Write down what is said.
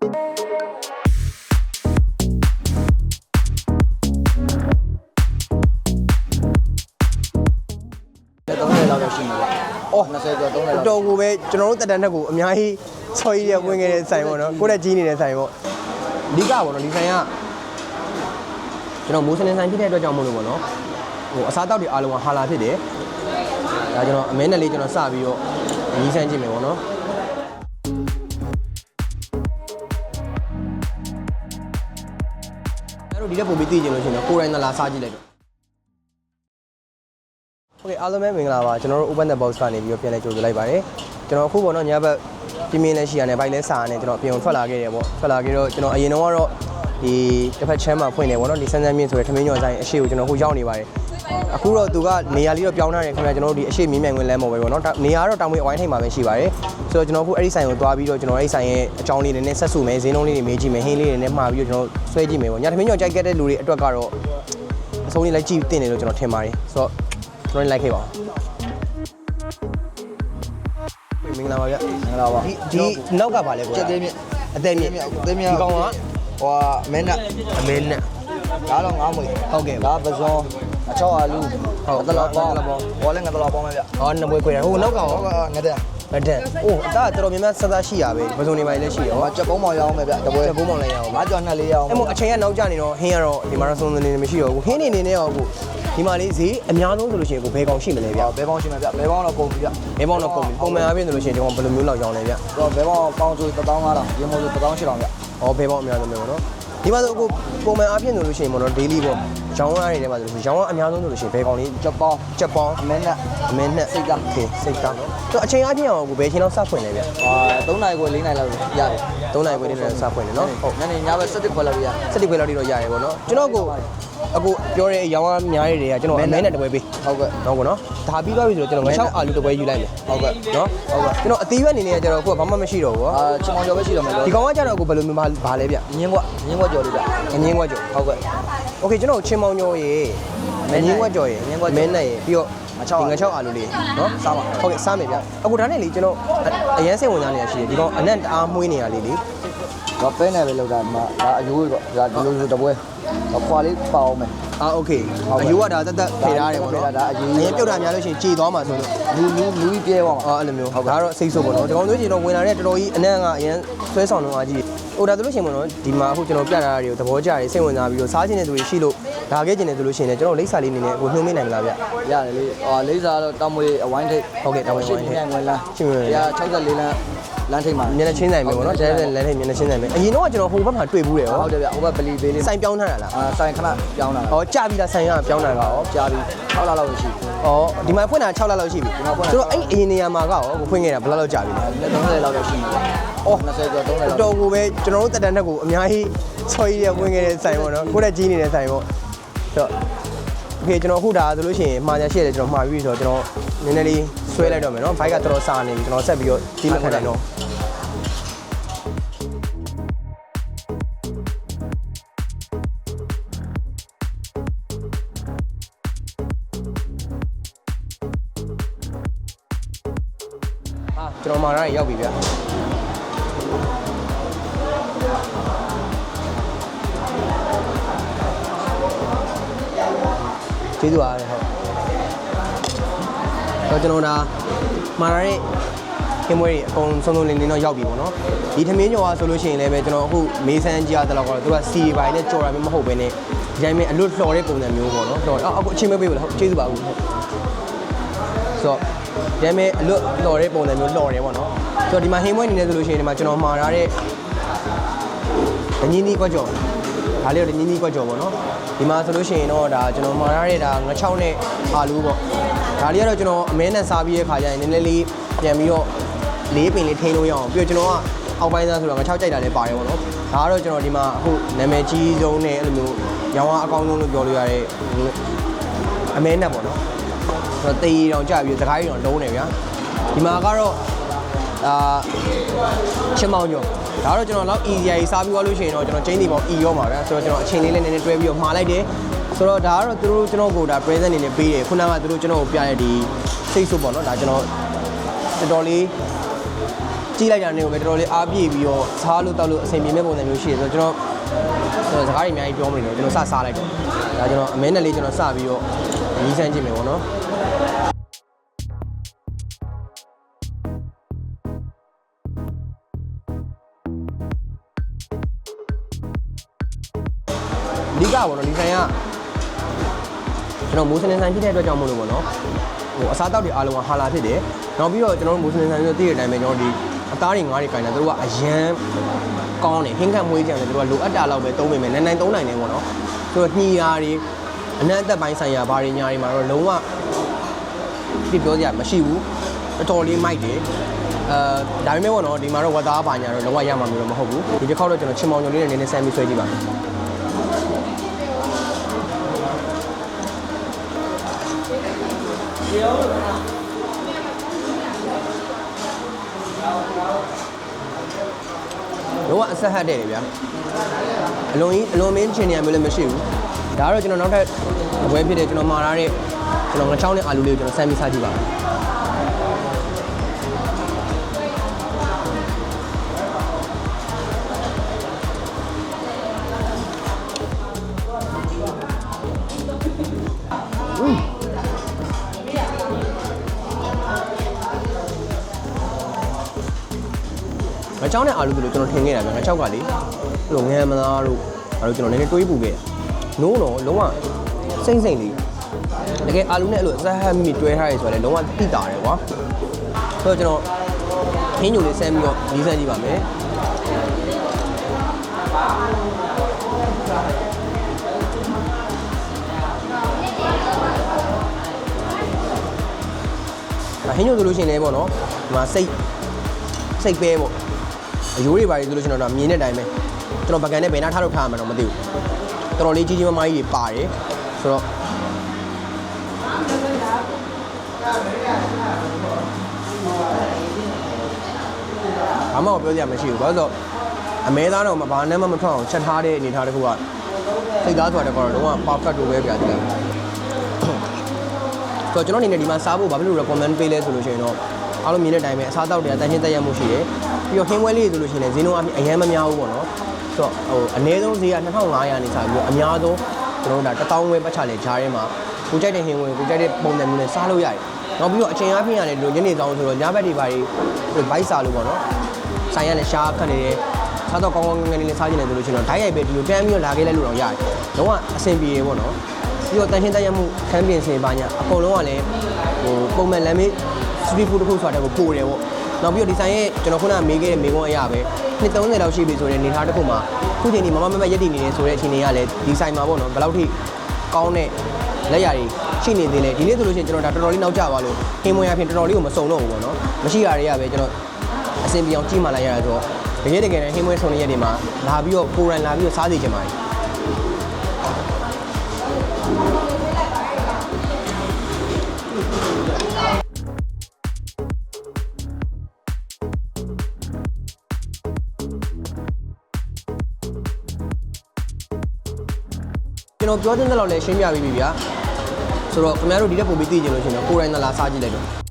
30လောက်တော့ရှိနေပါအော်20ကျော်30လောက်တော်ကိုပဲကျွန်တော်တို့တက်တန်းတက်ကိုအများကြီးဆော်ရည်ရဝင်ခဲ့တဲ့ဆိုင်ပေါ့နော်ကိုယ့်တက်ကြီးနေတဲ့ဆိုင်ပေါ့အဓိကပေါ့နော်ဒီဆိုင်ကကျွန်တော်မိုးစနေဆိုင်ဖြစ်တဲ့အတွက်ကြောင့်မို့လို့ပေါ့နော်ဟိုအစားအသောက်တွေအားလုံးကဟာလာဖြစ်တယ်ဒါကျွန်တော်အမဲနဲ့လေးကျွန်တော်စပြီးတော့ညီးဆန်းကြည့်မယ်ပေါ့နော် အဲ့တော့ဒီတက်ပုံပြီးသိကြလို့ရှိရင်တော့ကိုယ်တိုင်သာလာစားကြည့်လိုက်တော့ โอเคအားလုံးပဲမင်္ဂလာပါကျွန်တော်တို့ open the box ကနေပြီးတော့ပြန်လဲကြိုဆိုလိုက်ပါတယ်ကျွန်တော်အခုပေါ့နော်ညဘက်ပြင်းပြင်းလေးရှိရတယ်ဘိုက်လဲစားရတယ်ကျွန်တော်အပြင်ကိုထွက်လာခဲ့တယ်ပေါ့ထွက်လာခဲ့တော့ကျွန်တော်အရင်တော့ကတော့ ဒီတစ်ဖက်ချမ်းမှာဖွင့်နေပေါ့နော်ဒီစမ်းစမ်းမြင့်ဆိုတဲ့ထမင်းညော်ဆိုင်အရှိကိုကျွန်တော်အခုရောက်နေပါတယ်အခုတော့သူကနေရာလေးတော့ပြောင်းထားတယ်ခင်ဗျာကျွန်တော်တို့ဒီအရှိမြင့်မြန်ဝင်လမ်းပေါ်ပဲပေါ့နော်တာနေရာကတော့တောင်ဝေးအဝိုင်းထိပ်မှာပဲရှိပါတယ်ဆိုတော့ကျွန်တော်အခုအဲ့ဒီဆိုင်ကိုသွားပြီးတော့ကျွန်တော်အဲ့ဒီဆိုင်ရဲ့အကြောင်းလေးတွေနဲ့ဆက်စုမယ်ဈေးနှုန်းလေးတွေမေးကြည့်မယ်ဟင်းလေးတွေနဲ့မှာပြီးတော့ကျွန်တော်ဆွဲကြည့်မယ်ပေါ့ညထမင်းညော်ကြိုက်ခဲ့တဲ့လူတွေအတွက်ကတော့အဆုံးလေးလိုက်ကြည့်တင်တယ်လို့ကျွန်တော်ထင်ပါတယ်ဆိုတော့ကျွန်တော်လိုက်ခဲ့ပါဦးမင်္ဂလာပါဗျမင်္ဂလာပါဒီဒီနောက်ကပါလဲကိုချက်သေးမြင့်အသက်မြင့်အသေးမြင့်ဒီကောင်က ဟိုမင်းနဲ့အမင်းနဲ့ဒါတော့ငါးမွေဟုတ်ကဲ့ဒါပဇွန်အချောအာလူဟုတ်တလောပေါင်းငါးတလောပေါင်းဟောလဲငါတလောပေါင်းပဲဗျဟောနမွေးခွေတယ်ဟိုနောက်ကရောဟောကငါတဲ့မတန်အိုးဒါကတော်တော်များများဆက်သားရှိရပဲပစုံနေပါလေရှိရောဟောချက်ပုံးမောင်ရအောင်ပဲဗျတပွဲချက်ဘုံမောင်လိုက်ရအောင်ငါကြော်နှစ်လေးရအောင်အဲ့မို့အချိန်ကနောက်ကျနေတော့ဟင်းကတော့ဒီမှာတော့စုံစုံနေနေမရှိတော့ဘူးဟင်းနေနေနဲ့ရောကို ဒီမှာလေးဈေးအများဆုံးဆိုလို့ရှိရင်ကိုဘယ်ကောင်ရှိမလဲဗျဟောဘဲပေါင်းရှိမယ်ဗျဘဲပေါင်းတော့ကုန်ပြီဗျဘယ်ပေါင်းတော့ကုန်ပြီပုံမှန်အားဖြင့်ဆိုလို့ရှိရင်ဒီကောင်ဘယ်လိုမျိုးလောက်ရောင်းလဲဗျတော့ဘဲပေါင်းပေါင်းဆို15000ရေမိုးဆို18000ဗျဟောဘယ်ပေါင်းအများဆုံးလဲပေါ့နော်ဒီမှာဆိုအခုပုံမှန်အားဖြင့်ဆိုလို့ရှိရင်ပေါ့နော် daily ပေါ့ ရောင်းရတဲ့နေရာမှာဆိုလို့ရောင်းရအများဆုံးဆိုလို့ရှိရင်ဘယ်ကောင်လေး ချက်ပေါင်း ချက်ပေါင်း အမင်းနဲ့ အမင်းနဲ့ စိတ်က โอเคစိတ်ကတော့အချိန်အားဖြင့်အောင်ကိုဘယ်ချိန်လောက်စဖွင့်လဲဗျ ဟာ3နိုင်ကို4နိုင်လောက်ရတယ် 3နိုင်ခွဲနေလည်းစဖွင့်တယ်နော်ဟုတ် ညနေညဘက်7ခွက်လောက်ရ စက်တိခွဲလောက်တိတော့ရတယ်ပေါ့နော်ကျွန်တော်ကိုအခုပြောတဲ့ရောင်းအားများရတွေကကျွန်တော်အမဲနဲ့တပွဲပေး ဟုတ်ကဲ့ တော့ကောနော်ဒါပြီးသွားပြီဆိုတော့ကျွန်တော်ငချောက်အာလူတပွဲယူလိုက်မယ် ဟုတ်ကဲ့ နော်ဟုတ်ကဲ့ကျွန်တော်အသေးရွက်အနေနဲ့ကျတော့အခုကဘာမှမရှိတော့ဘူးကွာ အာချက်မောင်ကျော်ပဲရှိတော့မယ်လို့ ဒီကောင်ကကျတော့အခုဘယ်လိုမျိုးဘာလဲဗျ ညင်းကွညင်းကွကျော်လေးဗျ အငင်းကွက်ကြော် ဟုတ်ကဲ့ โอเคကျွန်တော်ချင်းမောင်ညောရေအငင်းကွက်ကြော်ရေမင်းနဲ့ရေပြီးတော့ငချောက်ငချောက်အာလူလေးနော် စားပါ ဟုတ်ကဲ့စားမယ်ဗျအခုဒါနဲ့လေကျွန်တော်အရန်စိတ်ဝင်စားနေရရှိတယ်ဒီကောင်အနက်တအားမွေးနေရလေးလေ တော့ပဲနေပဲလောက်တာဒီမှာဒါအယိုးပေါ့ဒါဒီလိုဆိုတပွဲ တော့ခွာလေးပါအောင်မယ် အာโอเค ဟုတ်ကဲ့ အယူကဒါတက်တက်ဖေထားတယ်ပေါ့နော် ဒါအယူ အရင်ပြုတ်တာများလို့ရှိရင်ကြေသွားမှာဆိုလို့ လူလူလူကြီးပြဲသွားမှာ အော်အဲ့လိုမျိုးဒါကတော့စိတ်ဆိုးပေါ့နော်ဒီကောင်ဆိုရင်တော့ဝင်လာတဲ့တော်တော်ကြီးအနက်ကအရင်ဆွဲဆောင်တော့အကြီးဟိုဒါဆိုလို့ရှိရင်ပေါ့နော်ဒီမှာအခုကျွန်တော်ပြတာတွေကိုသဘောကျတယ်စိတ်ဝင်စားပြီးတော့စားခြင်းတဲ့သူတွေရှိလို့ဒါခဲ့ခြင်းတဲ့သူလို့ရှိရင်လည်းကျွန်တော်လိပ်စာလေးအနေနဲ့ကိုနှုံးမနိုင်မလားဗျ ရတယ်လေဟောလေးစားတော့တောင်မွေအဝိုင်းထိပ် ဟုတ်ကဲ့တောင်မွေအဝိုင်းထိပ် ရှိမြန်ဝင်လမ်း ရှိမြန်ဝင်လမ်း 164လမ်း လမ်းထိပ်မှာ မျက်နှာချင်းဆိုင်ပဲပေါ့နော်ကျဲတဲ့လမ်းထိပ်မျက်နှာချင်းဆိုင်ပဲအရင်တော့ကျွန်တော်ဟိုဘက်မှာတွေ့ဘူးတယ်ရော ဟုတ်တယ်ဗျဟိုဘက်ပလီပေးလေး ဆိုင်ပြောင်းထားတာလား အာဆိုင်ခဏပြောင်းလာတာ ဟောကြပြီလားဆိုင်ကပြောင်းတာကရော ကြာပြီ6လလောက်ရှိပြီ ဩဒီမှာဖွင့်တာ6လလောက်ရှိပြီ ဒီမှာဖွင့်တာ ဆိုတော့အဲ့အရင်နေရာမှာကရောကိုဖွင့်ခဲ့တာဘယ်လောက်လောက်ကြာပြီလဲ 30လောက်တော့ရှိနေပြီအော်20ကျော်30လောက် တော်ကိုပဲကျွန်တော်တို့တက်တန်းတက်ကိုအများကြီးဆော်ရည်ရဝင်ခဲ့တဲ့ဆိုင်ပေါ့နော်ကိုယ့်တက်ကြီးနေတဲ့ဆိုင်ပေါ့ဆိုတော့โอเคကျွန်တော်အခုဒါဆိုလို့ရှိရင်မှားညာရှိတယ်ကျွန်တော်မှားပြီးဆိုတော့ကျွန်တော်နည်းနည်းလေးဆွဲလိုက်တော့မယ်နော်ဘိုက်ကတော်တော်စာနေပြီကျွန်တော်ဆက်ပြီးတော့ကြီးမခတ်နိုင်တော့ ကျွန်တော်မှားရရောက်ပြီဗျကျေးဇူးပါတယ်ဟုတ်တော့ကျွန်တော်ဒါမှားရတဲ့ခင်မွေးတွေအကုန်စုံစုံလင်းလင်းတော့ရောက်ပြီပေါ့နော်ဒီထမင်းကျော်ကဆိုလို့ရှိရင်လည်းပဲကျွန်တော်အခုမေးဆန်းကြည့်ရတဲ့လောက်ကတော့သူကစီပိုင်းနဲ့ကြော်တာမျိုးမဟုတ်ဘဲနဲ့ဒီတိုင်းပဲအလွတ်လှော်တဲ့ပုံစံမျိုးပေါ့နော်လှော်အော်အခုအချင်းမပေးဘူးလားဟုတ်ကျေးဇူးပါဘူးဟုတ်ဆိုတော့ ဒီတိုင်းပဲအလွတ်လှော်တဲ့ပုံစံမျိုးလှော်တယ်ပေါ့နော်ဆိုတော့ဒီမှာဟင်းမွေးနေနေဆိုလို့ရှိရင်ဒီမှာကျွန်တော်မှာရတဲ့ဒညင်းနီးကွက်ကြော်ဒါလေးတော့ဒညင်းနီးကွက်ကြော်ပေါ့နော်ဒီမှာဆိုလို့ရှိရင်တော့ဒါကျွန်တော်မှာရတဲ့ဒါငချောင်းနဲ့အာလူပေါ့ဒါလေးကတော့ကျွန်တော်အမဲနဲ့စားပြီးတဲ့ခါကျရင်နည်းနည်းလေးပြန်ပြီးတော့လေးပင်လေးထိန်းလို့ရအောင်ပြီးတော့ကျွန်တော်ကအောက်ပိုင်းသားဆိုတော့ငချောက်ကြိုက်တာလည်းပါတယ်ပေါ့နော်ဒါကတော့ကျွန်တော်ဒီမှာအခုနာမည်ကြီးဆုံးနဲ့အဲ့လိုမျိုးရောင်းအားအကောင်းဆုံးလို့ပြောလို့ရတဲ့အမဲနဲ့ပေါ့နော်ဆို တော့တေးတောင်ကြပြီးစကားကြီးတောင်လုံးနေဗျာဒီမှာကတော့အာချင်းမောင်းညောဒါတော့ကျွန်တော်လောက် easy ကြီးစားပြီးသွားလို့ရှိရင်တော့ကျွန်တော် chain တွေပေါ့ e ရောမှာဗျာဆိုတော့ကျွန်တော်အချိန်လေးလေးနည်းနည်းတွဲပြီးတော့မှာလိုက်တယ်ဆိုတော့ဒါကတော့သူတို့ကျွန်တော်ကိုဒါ present အနေနဲ့ပေးတယ်ခုနကသူတို့ကျွန်တော်ကိုပြတဲ့ဒီစိတ်ဆိုးပေါ့နော်ဒါကျွန်တော်တော်တော်လေးကြီးလိုက်တာနဲ့ကိုပဲတော်တော်လေးအားပြည့်ပြီးတော့စားလို့တောက်လို့အဆင်ပြေမဲ့ပုံစံမျိုးရှိတယ်ဆိုတော့ကျွန်တော်ကျွန်တော်စကားတွေအများကြီးပြောမနေတော့ကျွန်တော်စစားလိုက်တော့ဒါကျွန်တော်အမဲနဲ့လေးကျွန်တော်စပြီးတော့နီးစမ်းကြည့်မယ်ပေါ့နော် အဓိကပေါ့နော်ဒီဆိုင်ကကျွန်တော်မူစလင်ဆိုင်ဖြစ်တဲ့အတွက်ကြောင့်မလို့ပေါ့နော်ဟိုအစားအသောက်တွေအားလုံးကဟာလာဖြစ်တယ်နောက်ပြီးတော့ကျွန်တော်တို့မူစလင်ဆိုင်ဆိုတည့်တဲ့အတိုင်းပဲကျွန်တော်တို့ဒီအသားတွေငါးတွေခိုင်းတာတို့ကအရန်ကောင်းတယ်ဟင်းခတ်မွေးကြတယ်တို့ကလိုအပ်တာလောက်ပဲသုံးပေမဲ့နိုင်နိုင်သုံးနိုင်တယ်ပေါ့နော်ဆိုတော့ညှီရာတွေအနက်အသက်ပိုင်းဆိုင်ရာဘာတွေညာတွေမှာတော့လုံးဝပြပြောစရာမရှိဘူး တော်တော်လေးမိုက်တယ်အဲဒါပေမဲ့ပေါ့နော်ဒီမှာတော့ဝတ်သားပါညာတော့လုံးဝရမှာမျိုးတော့မဟုတ်ဘူးဒီတစ်ခေါက်တော့ကျွန်တော်ချင်မောင်ညုံလေးနဲ့နည်းနည်းဆမ်းပြီးဆွဲကြည့်ပါမယ်လုံးဝအဆက်ဟတ်တဲ့တယ်ဗျာအလွန်ကြီးအလွန်မင်းချင်နေရမျိုးလည်းမရှိဘူးဒါကတော့ကျွန်တော်နောက်ထပ်အပွဲဖြစ်တဲ့ကျွန်တော်မှာထားတဲ့ကျွန်တော်ငချောင်းနဲ့အာလူလေးကိုကျွန်တော်စမ်းပြီးစားကြည့်ပါမယ် ငချောင်းနဲ့အာလူတို့ကျွန်တော်ထင်ခဲ့တာဗျာငချောက်ကလေအဲ့လိုငမ်းမလားတို့အဲ့လိုကျွန်တော်နည်းနည်းတွေးပူခဲ့နိုးတော့လုံးဝစိမ့်စိမ့်လေးတကယ်အာလူနဲ့အဲ့လိုအဆက်ဟတ်မိတွဲထားရဆိုတော့လေလုံးဝတိတာတယ်ကွာဆိုတော့ကျွန်တော်ခင်းညိုလေးဆမ်းပြီးတော့ဒီဆန်းကြည့်ပါမယ်ဟင်းညိုဆိုလို့ရှိရင်လည်းပေါ့နော်ဒီမှာစိတ်စိတ်ပဲပေါ့ အယိုးတွေပါလေဆိုလို့ရှိရင်တော့မြင်တဲ့အတိုင်းပဲကျွန်တော်ပကံနဲ့ဘယ်နာထားလို့ထားရမှာတော့မသိဘူးတော်တော်လေးကြီးကြီးမားမားကြီးတွေပါတယ်ဆိုတော့ဘာမှပြောစရာမရှိဘူးဘာလို့ဆိုတော့အမဲသားတော့မဘာနဲ့မှမထွက်အောင်ချက်ထားတဲ့အနေထားတစ်ခုကစိတ်သားဆိုတာကတော့လုံးဝ perfect လို့ပဲပြကြတယ်ဆိုတော့ကျွန်တော်အနေနဲ့ဒီမှာစားဖို့ဘာဖြစ်လို့ recommend ပေးလဲဆိုလို့ရှိရင်တော့အားလုံးမြင်တဲ့အတိုင်းပဲအစားအသောက်တွေကတန်ရှင်းတက်ရမှုရှိတယ် ပြီးတော့ဟင်းဝဲလေးဆိုလို့ရှိရင်လည်းဈေးနှုန်းအအရင်မများဘူးပေါ့နော်ဆိုတော့ဟိုအနည်းဆုံးဈေးက2500နေစပြီးတော့အများဆုံးကျွန်တော်တို့ဒါ1000ဝဲပတ်ချလေဂျားထဲမှာကိုကြိုက်တဲ့ဟင်းဝဲကိုကြိုက်တဲ့ပုံစံမျိုးနဲ့စားလို့ရတယ်နောက်ပြီးတော့အချိန်အားဖြင့်ရတယ်ဒီလိုညနေဆောင်ဆိုတော့ညဘက်တွေပါတွေဘိုက်စားလို့ပေါ့နော်ဆိုင်ရလည်းရှားခတ်နေတယ်စားတော့ကောင်းကောင်းငယ်ငယ်လေးစားကြည့်နေတယ်လို့ရှိရင်တော့ဓာတ်ရိုက်ပဲဒီလိုတန်းပြီးတော့လာခဲ့လိုက်လို့တော့ရတယ်လုံးဝအဆင်ပြေရေပေါ့နော်ပြီးတော့တန်ရှင်းတက်ရမှုခန်းပြင်စင်ပါညာအကုန်လုံးကလည်းဟိုပုံမှန်လမ်းမေးစတရီဖူးတစ်ခုဆိုတာကိုပို့တယ်ပေါ့ နောက်ပြီးတော့ဒီဆိုင်ရဲ့ကျွန်တော်ခုနမေးခဲ့တဲ့မေးခွန်းအရာပဲနှစ်30လောက်ရှိပြီဆိုတဲ့နေသားတစ်ခုမှာခုချိန်ဒီမမမမရက်တည်နေတယ်ဆိုတဲ့အချိန်တွေကလည်းဒီဆိုင်မှာပေါ့နော်ဘယ်လောက်ထိကောင်းတဲ့လက်ရာတွေရှိနေသေးလဲဒီနေ့ဆိုလို့ရှိရင်ကျွန်တော်ဒါတော်တော်လေးနောက်ကျသွားလို့ဟင်းမွေရဖြင့်တော်တော်လေးကိုမစုံတော့ဘူးပေါ့နော်မရှိရတွေကပဲကျွန်တော်အဆင်ပြေအောင်ကြည့်မှလိုက်ရတာဆိုတော့တကယ်တကယ်နဲ့ဟင်းမွေဆုံတဲ့ရက်တွေမှာလာပြီးတော့ကိုယ်တိုင်လာပြီးတော့စားစီချင်ပါတယ် ကျွန်တော်ပြောတဲ့လောက်လည်းရှင်းပြပြီးပြီဗျာဆိုတော့ခင်ဗျားတို့ဒီတက်ပုံပြီးသိကြလို့ရှိရင်တော့ကိုယ်တိုင်သာလာစားကြည့်လိုက်တော့